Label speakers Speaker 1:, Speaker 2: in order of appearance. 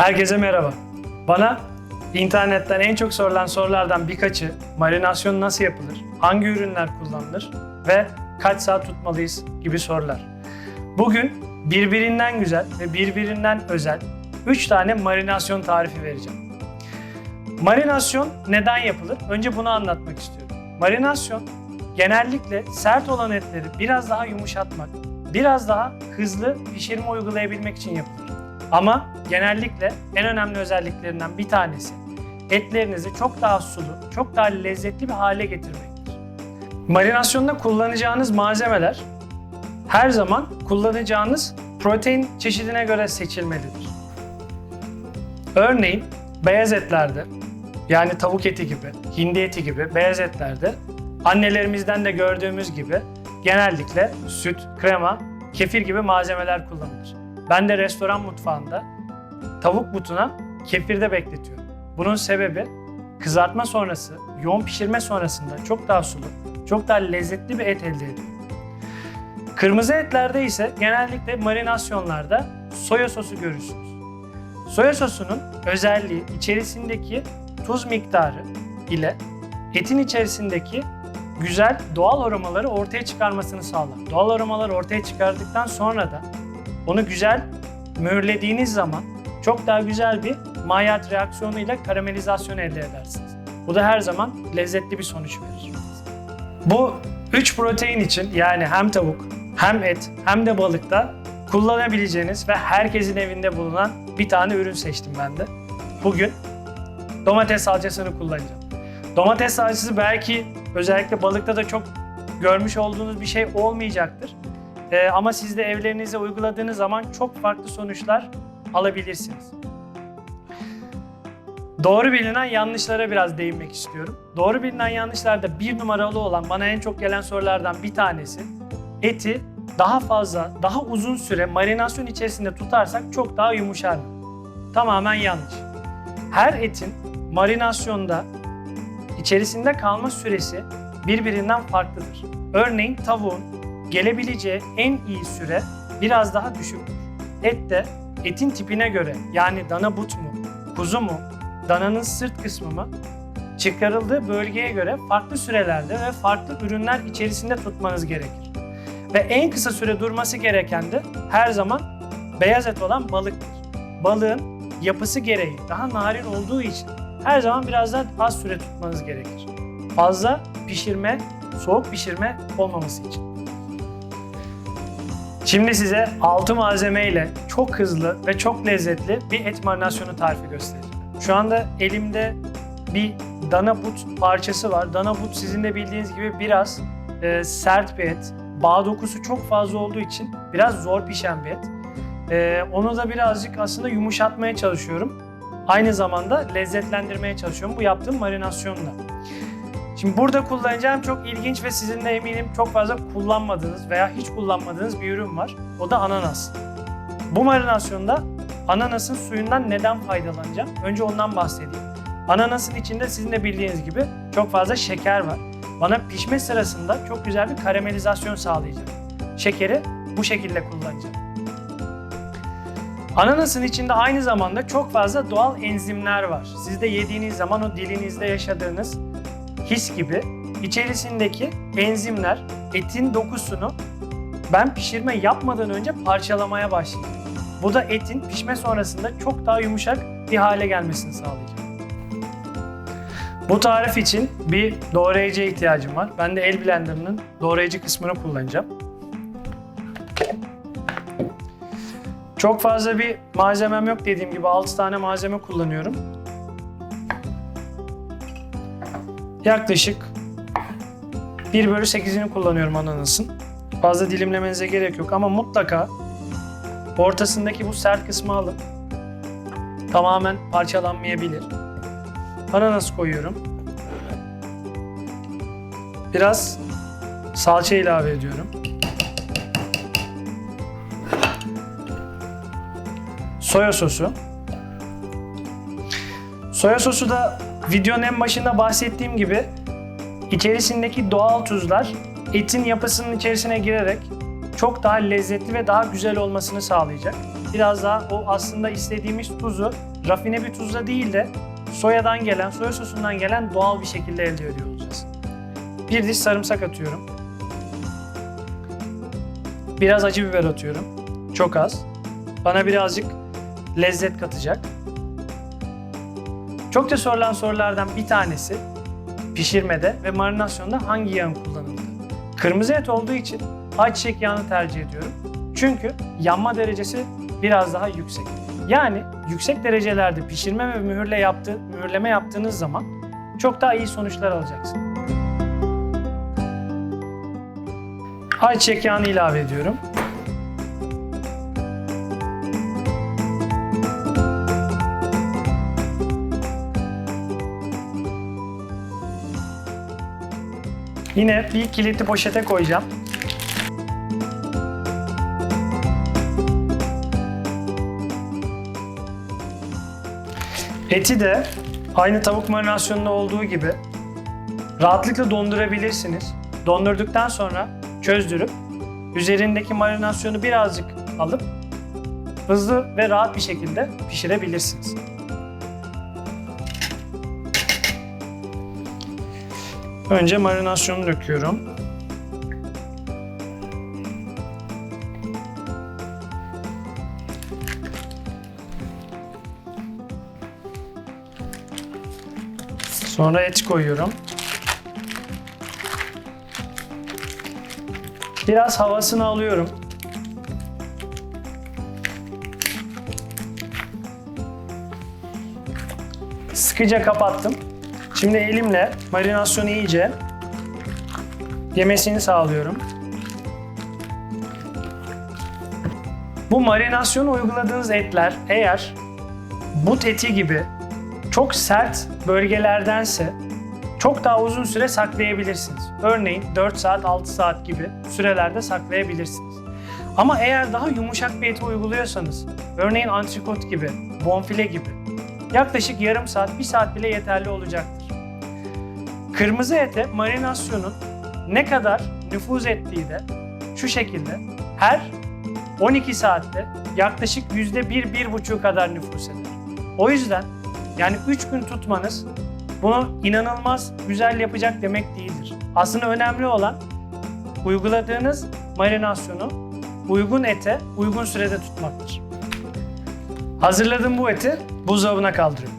Speaker 1: Herkese merhaba. Bana internetten en çok sorulan sorulardan birkaçı marinasyon nasıl yapılır, hangi ürünler kullanılır ve kaç saat tutmalıyız gibi sorular. Bugün birbirinden güzel ve birbirinden özel 3 tane marinasyon tarifi vereceğim. Marinasyon neden yapılır? Önce bunu anlatmak istiyorum. Marinasyon genellikle sert olan etleri biraz daha yumuşatmak, biraz daha hızlı pişirme uygulayabilmek için yapılır. Ama genellikle en önemli özelliklerinden bir tanesi etlerinizi çok daha sulu, çok daha lezzetli bir hale getirmektir. Marinasyonda kullanacağınız malzemeler her zaman kullanacağınız protein çeşidine göre seçilmelidir. Örneğin beyaz etlerde yani tavuk eti gibi, hindi eti gibi beyaz etlerde annelerimizden de gördüğümüz gibi genellikle süt, krema, kefir gibi malzemeler kullanılır. Ben de restoran mutfağında tavuk butuna kefirde bekletiyorum. Bunun sebebi kızartma sonrası, yoğun pişirme sonrasında çok daha sulu, çok daha lezzetli bir et elde ediyorum. Kırmızı etlerde ise genellikle marinasyonlarda soya sosu görürsünüz. Soya sosunun özelliği içerisindeki tuz miktarı ile etin içerisindeki güzel doğal aromaları ortaya çıkarmasını sağlar. Doğal aromaları ortaya çıkardıktan sonra da onu güzel mühürlediğiniz zaman çok daha güzel bir maillard reaksiyonuyla karamelizasyon elde edersiniz. Bu da her zaman lezzetli bir sonuç verir. Bu üç protein için yani hem tavuk, hem et, hem de balıkta kullanabileceğiniz ve herkesin evinde bulunan bir tane ürün seçtim ben de. Bugün domates salçasını kullanacağım. Domates salçası belki özellikle balıkta da çok görmüş olduğunuz bir şey olmayacaktır. Ee, ama siz de evlerinize uyguladığınız zaman çok farklı sonuçlar alabilirsiniz. Doğru bilinen yanlışlara biraz değinmek istiyorum. Doğru bilinen yanlışlarda bir numaralı olan bana en çok gelen sorulardan bir tanesi eti daha fazla, daha uzun süre marinasyon içerisinde tutarsak çok daha yumuşar mı? Tamamen yanlış. Her etin marinasyonda içerisinde kalma süresi birbirinden farklıdır. Örneğin tavuğun gelebileceği en iyi süre biraz daha düşüktür. Et de etin tipine göre yani dana but mu, kuzu mu, dananın sırt kısmı mı çıkarıldığı bölgeye göre farklı sürelerde ve farklı ürünler içerisinde tutmanız gerekir. Ve en kısa süre durması gereken de her zaman beyaz et olan balıktır. Balığın yapısı gereği daha narin olduğu için her zaman biraz daha az süre tutmanız gerekir. Fazla pişirme, soğuk pişirme olmaması için. Şimdi size 6 malzeme ile çok hızlı ve çok lezzetli bir et marinasyonu tarifi göstereceğim. Şu anda elimde bir dana but parçası var. Dana but sizin de bildiğiniz gibi biraz e, sert bir et. Bağ dokusu çok fazla olduğu için biraz zor pişen bir et. E, onu da birazcık aslında yumuşatmaya çalışıyorum. Aynı zamanda lezzetlendirmeye çalışıyorum bu yaptığım marinasyonla. Şimdi burada kullanacağım çok ilginç ve sizin de eminim çok fazla kullanmadığınız veya hiç kullanmadığınız bir ürün var. O da ananas. Bu marinasyonda ananasın suyundan neden faydalanacağım? Önce ondan bahsedeyim. Ananasın içinde sizin de bildiğiniz gibi çok fazla şeker var. Bana pişme sırasında çok güzel bir karamelizasyon sağlayacak. Şekeri bu şekilde kullanacağım. Ananasın içinde aynı zamanda çok fazla doğal enzimler var. Siz de yediğiniz zaman o dilinizde yaşadığınız his gibi içerisindeki enzimler etin dokusunu ben pişirme yapmadan önce parçalamaya başlayacak. Bu da etin pişme sonrasında çok daha yumuşak bir hale gelmesini sağlayacak. Bu tarif için bir doğrayıcıya ihtiyacım var. Ben de el blenderının doğrayıcı kısmını kullanacağım. Çok fazla bir malzemem yok dediğim gibi 6 tane malzeme kullanıyorum. Yaklaşık 1 bölü 8'ini kullanıyorum ananasın. Fazla dilimlemenize gerek yok ama mutlaka ortasındaki bu sert kısmı alın. Tamamen parçalanmayabilir. Ananas koyuyorum. Biraz salça ilave ediyorum. Soya sosu. Soya sosu da videonun en başında bahsettiğim gibi içerisindeki doğal tuzlar etin yapısının içerisine girerek çok daha lezzetli ve daha güzel olmasını sağlayacak. Biraz daha o aslında istediğimiz tuzu rafine bir tuzla değil de soyadan gelen, soya sosundan gelen doğal bir şekilde elde ediyor olacağız. Bir diş sarımsak atıyorum. Biraz acı biber atıyorum. Çok az. Bana birazcık lezzet katacak. Çok da sorulan sorulardan bir tanesi pişirmede ve marinasyonda hangi yağın kullanıldığı. Kırmızı et olduğu için ayçiçek yağını tercih ediyorum. Çünkü yanma derecesi biraz daha yüksek. Yani yüksek derecelerde pişirme ve mühürle yaptığı, mühürleme yaptığınız zaman çok daha iyi sonuçlar alacaksınız. Ayçiçek yağını ilave ediyorum. Yine bir kilitli poşete koyacağım. Eti de aynı tavuk marinasyonunda olduğu gibi rahatlıkla dondurabilirsiniz. Dondurduktan sonra çözdürüp üzerindeki marinasyonu birazcık alıp hızlı ve rahat bir şekilde pişirebilirsiniz. Önce marinasyonu döküyorum. Sonra et koyuyorum. Biraz havasını alıyorum. Sıkıca kapattım. Şimdi elimle marinasyonu iyice yemesini sağlıyorum. Bu marinasyonu uyguladığınız etler eğer but eti gibi çok sert bölgelerdense çok daha uzun süre saklayabilirsiniz. Örneğin 4 saat, 6 saat gibi sürelerde saklayabilirsiniz. Ama eğer daha yumuşak bir eti uyguluyorsanız, örneğin antrikot gibi, bonfile gibi, yaklaşık yarım saat, 1 saat bile yeterli olacaktır. Kırmızı ete marinasyonun ne kadar nüfuz ettiği de şu şekilde her 12 saatte yaklaşık %1-1,5 kadar nüfus eder. O yüzden yani 3 gün tutmanız bunu inanılmaz güzel yapacak demek değildir. Aslında önemli olan uyguladığınız marinasyonu uygun ete uygun sürede tutmaktır. Hazırladığım bu eti buzdolabına kaldırıyorum.